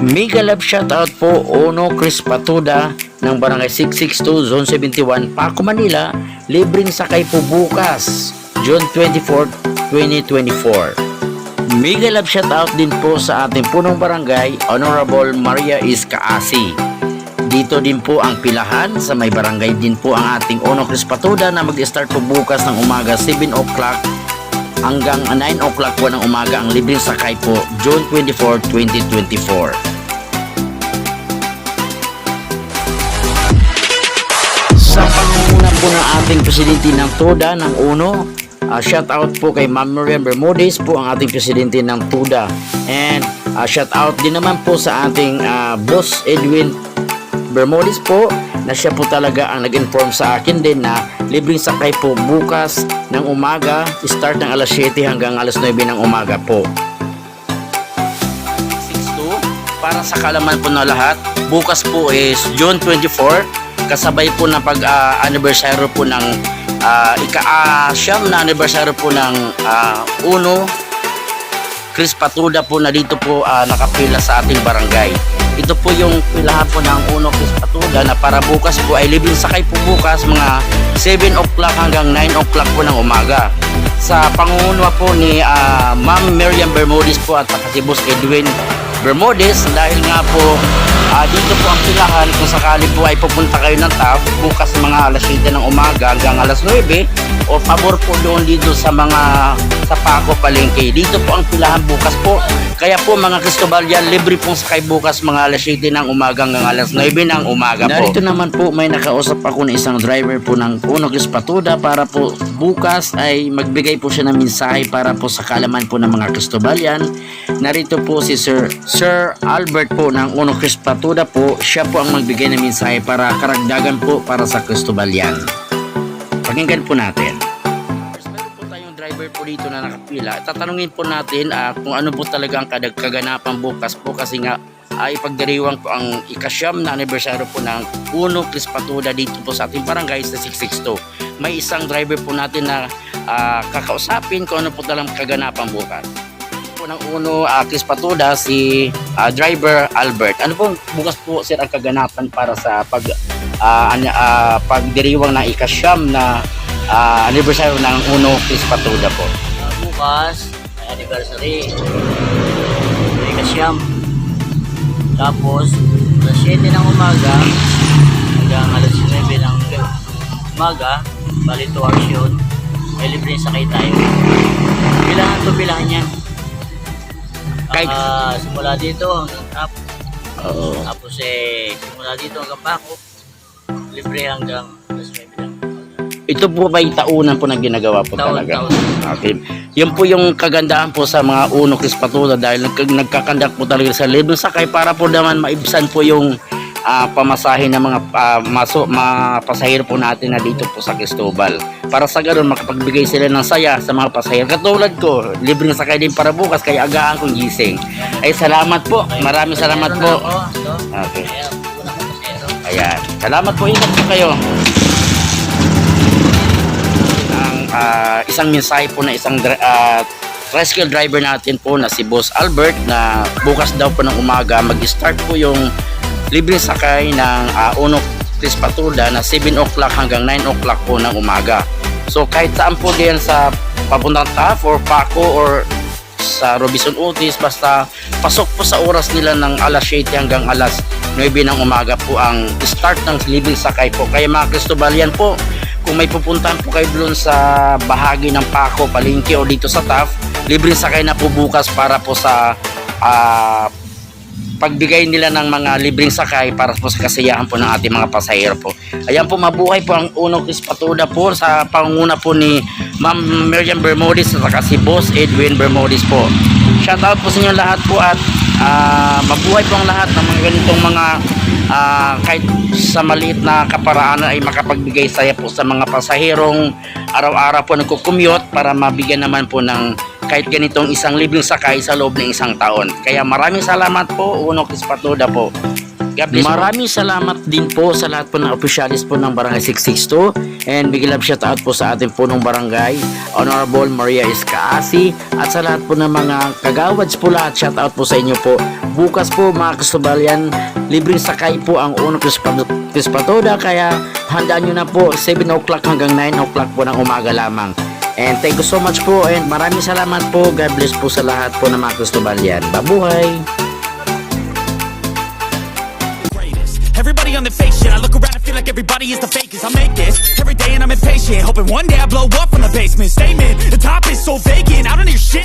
Mega love shoutout po Ono Chris Patuda ng Barangay 662 Zone 71 Paco Manila. Libreng sakay po bukas June 24, 2024 Mega love shoutout din po sa ating punong barangay Honorable Maria Iskaasi dito din po ang pilahan sa may barangay din po ang ating Ono Chris Patuda na mag-start po bukas ng umaga 7 o'clock hanggang 9 o'clock po ng umaga ang libreng sakay po June 24, 2024 Sa pangunguna po ng ating presidente ng TUDA ng UNO, uh, shout out po kay Ma'am Miriam Bermudez po ang ating presidente ng TUDA. And uh, shout out din naman po sa ating uh, boss Edwin Bermudez po na siya po talaga ang nag-inform sa akin din na libreng sakay po bukas ng umaga, start ng alas 7 hanggang alas 9 ng umaga po. 6-2 para sa kalaman po na lahat bukas po is June 24 kasabay po na pag ah, anniversary po ng uh, ika-siyam na anniversary po ng ah, Uno. Chris Patuda po na dito po ah, nakapila sa ating barangay ito po yung pilahan po ng Uno Chris Patuda na para bukas po ay libreng sakay po bukas mga 7 o'clock hanggang 9 o'clock po ng umaga. Sa pangungunawa po ni ah, Ma'am Miriam Bermudez po at saka si Boss Edwin Bermudez dahil nga po ah, dito po ang pilahan kung sakali po ay pupunta kayo ng TAF bukas mga alas 7 ng umaga hanggang alas 9 o pabor po doon dito sa mga sa Paco Palengke. Dito po ang pilahan bukas po. Kaya po mga Cristobalian libre pong sakay bukas mga alas 7 ng umaga hanggang alas 9 ng umaga po. Narito naman po may nakausap ako ng isang driver po ng Puno Patuda para po bukas ay magbigay po siya ng mensahe para po sa kalaman po ng mga Cristobalian narito po si Sir Sir Albert po ng Uno Chris Patuda po siya po ang magbigay ng mensahe para karagdagan po para sa Cristobalian pakinggan po natin. Meron po tayong driver po dito na nakapila. Tatanungin po natin ah, kung ano po talaga ang kaganapan bukas po kasi nga ay pagdiriwang po ang ikasyam na anibersaryo po ng Uno Chris Patuda dito po sa ating barangay sa 662 may isang driver po natin na ah, kakausapin kung ano po talagang kaganapan bukas po ng Uno uh, Chris Patuda si ah, driver Albert. Ano po bukas po sir ang kaganapan para sa pag ah, ano, ah, pagdiriwang ng ikasyam na ah, anniversary ng Uno Chris Patuda po. Ah, bukas, may anniversary. May kasyam. Tapos, alas 7 ng umaga, hanggang alas 9 ng umaga, bali 2 hours may libre sakay tayo. Bilangan to bilangan niya. Kahit- Ah, simula dito hanggang top. Oo. Tapos eh, simula dito hanggang Paco, libre hanggang alas 9 ng umaga. Ito po ba yung taunan po na ginagawa po Taon, talaga? taon. Okay. Yun po yung kagandahan po sa mga Uno Chris Patuda dahil nagka, nagkakandak po talaga sa libreng sakay para po naman maibsan po yung ah, pamasahe ng mga ah, maso, mga pasahero po natin na dito po sa Cristobal. Para sa ganoon makapagbigay sila ng saya sa mga pasahero. Katulad ko, libreng sakay din para bukas kaya agaan kong gising. Ay salamat po. Maraming salamat po. na? Okay. Ayan. Salamat po. Ingat po kayo. Ang ah, isang mensahe po na isang ah, tricycle driver natin po na si Boss Albert na bukas daw po ng umaga mag-start po yung libreng sakay ng uh, Uno Chris Patuda na 7 o'clock hanggang 9 o'clock po ng umaga. So kahit saan po diyan sa papuntang TAF or Paco or sa Robinson Otis basta pasok po sa oras nila ng alas 7 hanggang alas 9 ng umaga po ang start ng libreng sakay po. Kaya mga Cristobalian po, kung may pupuntahan po kayo doon sa bahagi ng Paco, Palengke o dito sa TAF, libreng sakay na po bukas para po sa ah, pagbigay nila ng mga libreng sakay para po sa kasiyahan po ng ating mga pasahero po. Ayan po, mabuhay po ang Uno Chris po sa pangunguna po ni Ma'am Miriam Bermudez at saka si Boss Edwin Bermudez po. Shout out po sa inyo lahat po at ah, mabuhay po ang lahat ng mga ganitong mga ah, kahit sa maliit na kaparaanan ay makapagbigay saya po sa mga pasaherong araw-araw po nagko-commute para mabigyan naman po ng kahit ganitong isang libreng sakay sa loob ng isang taon. Kaya maraming salamat po, Uno Chris Patuda po. Maraming salamat din po sa lahat po ng officialis po ng Barangay 662 and big love shout out po sa ating punong barangay Honorable Maria Escaasi at sa lahat po ng mga kagawads po lahat shout out po sa inyo po. Bukas po mga kastubalyan libreng sakay po ang unang Kispatoda kaya handaan nyo na po 7 o'clock hanggang 9 o'clock po ng umaga lamang and thank you so much po and maraming salamat po God bless po sa lahat po ng mga kastubalyan babuhay greatest. Everybody on the fake shit. I look around and feel like everybody is the fakest. I make this every day and I'm impatient. Hoping one day I blow up from the basement. Statement, the top is so vacant. I don't hear shit.